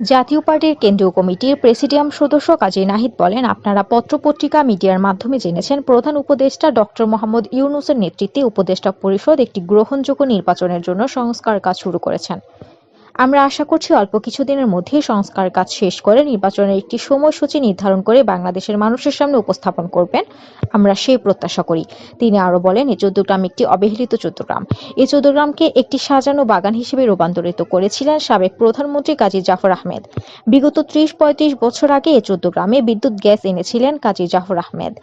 জাতীয় পার্টির কেন্দ্রীয় কমিটির প্রেসিডিয়াম সদস্য কাজী নাহিদ বলেন, আপনারা পত্রপত্রিকা মিডিয়ার মাধ্যমে জেনেছেন, প্রধান উপদেষ্টা ডক্টর মোহাম্মদ ইউনুসের নেতৃত্বে উপদেষ্টা পরিষদ একটি গ্রহণযোগ্য নির্বাচনের জন্য সংস্কার কাজ শুরু করেছেন। আমরা আশা করছি অল্প কিছুদিনের মধ্যেই সংস্কার কাজ শেষ করে নির্বাচনের একটি সময়সূচি নির্ধারণ করে বাংলাদেশের মানুষের সামনে উপস্থাপন করবেন। আমরা সেই প্রত্যাশা করি। তিনি আরও বলেন, এই চৌদ্দগ্রাম একটি অবহেলিত চৌদ্দগ্রাম। এই চৌদ্দগ্রামকে একটি সাজানো বাগান হিসেবে রূপান্তরিত করেছিলেন সাবেক প্রধানমন্ত্রী কাজী জাফর আহমেদ। বিগত ত্রিশ পঁয়ত্রিশ বছর আগে এই চৌদ্দগ্রামে বিদ্যুৎ গ্যাস এনেছিলেন কাজী জাফর আহমেদ।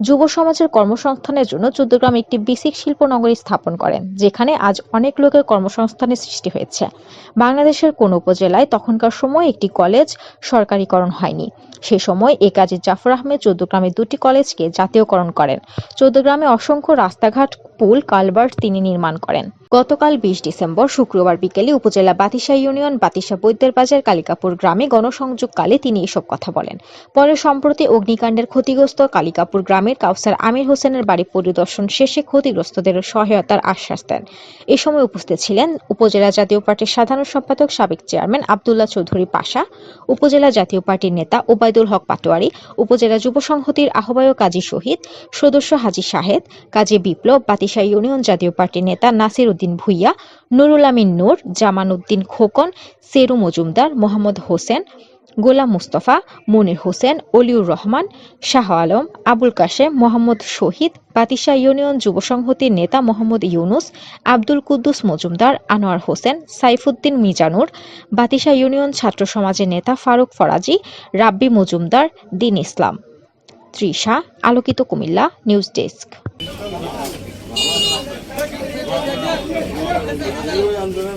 যুব সমাজের কর্মসংস্থানের জন্য চৌদ্দগ্রাম একটি বেসিক শিল্প নগরী স্থাপন করেন, যেখানে আজ অনেক লোকের কর্মসংস্থানের সৃষ্টি হয়েছে। বাংলাদেশের কোন উপজেলায় তখনকার সময় একটি কলেজ সরকারিকরণ হয়নি। সে সময় এ কাজে জাফর আহমেদ চৌদ্দগ্রামের দুটি কলেজকে জাতীয়করণ করেন। চৌদ্দগ্রামে অসংখ্য রাস্তাঘাট পুল কালভার্ট তিনি নির্মাণ করেন। গতকাল বিশ ডিসেম্বর শুক্রবার বিকেলে উপজেলা বাতিশা ইউনিয়ন বাতিশা বৈদ্যের বাজার কালিকাপুর গ্রামে গণসংযোগকালে তিনি এসব কথা বলেন। পরে সম্প্রতি অগ্নিকাণ্ডের ক্ষতিগ্রস্ত কালিকাপুর গ্রামের কাউসার আমির হোসেনের বাড়ি পরিদর্শন শেষে ক্ষতিগ্রস্তদের সহায়তার আশ্বাস দেন। এ সময় উপস্থিত ছিলেন উপজেলা জাতীয় পার্টির সাধারণ সম্পাদক সাবেক চেয়ারম্যান আবদুল্লাহ চৌধুরী পাশা, উপজেলা জাতীয় পার্টির নেতা ওবায়দুল হক পাটোয়ারি, উপজেলা যুব সংহতির আহ্বায়ক কাজী শহীদ, সদস্য হাজী শাহেদ, কাজী বিপ্লব বাতিশা ইউনিয়ন জাতীয় পার্টির নেতা নাসির উদ্দিন ভুইয়া, নুরুল আমিন নূর, জামান উদ্দিন খোকন, সেরু মজুমদার, মোহাম্মদ হোসেন, গোলাম মুস্তফা, মনির হোসেন, অলিউর রহমান, শাহ আলম, আবুল কাশেম, মোহাম্মদ শহীদ বাতিশা ইউনিয়ন যুব সংহতির নেতা মোহাম্মদ ইউনুস, আব্দুল কুদ্দুস মজুমদার, আনোয়ার হোসেন, সাইফুদ্দিন মিজানুর বাতিশা ইউনিয়ন ছাত্র সমাজের নেতা ফারুক ফরাজি, রাব্বি মজুমদার, দিন ইসলাম। তৃষা আলোকিত কুমিল্লা, নিউজ ডেস্ক। আন্দোলন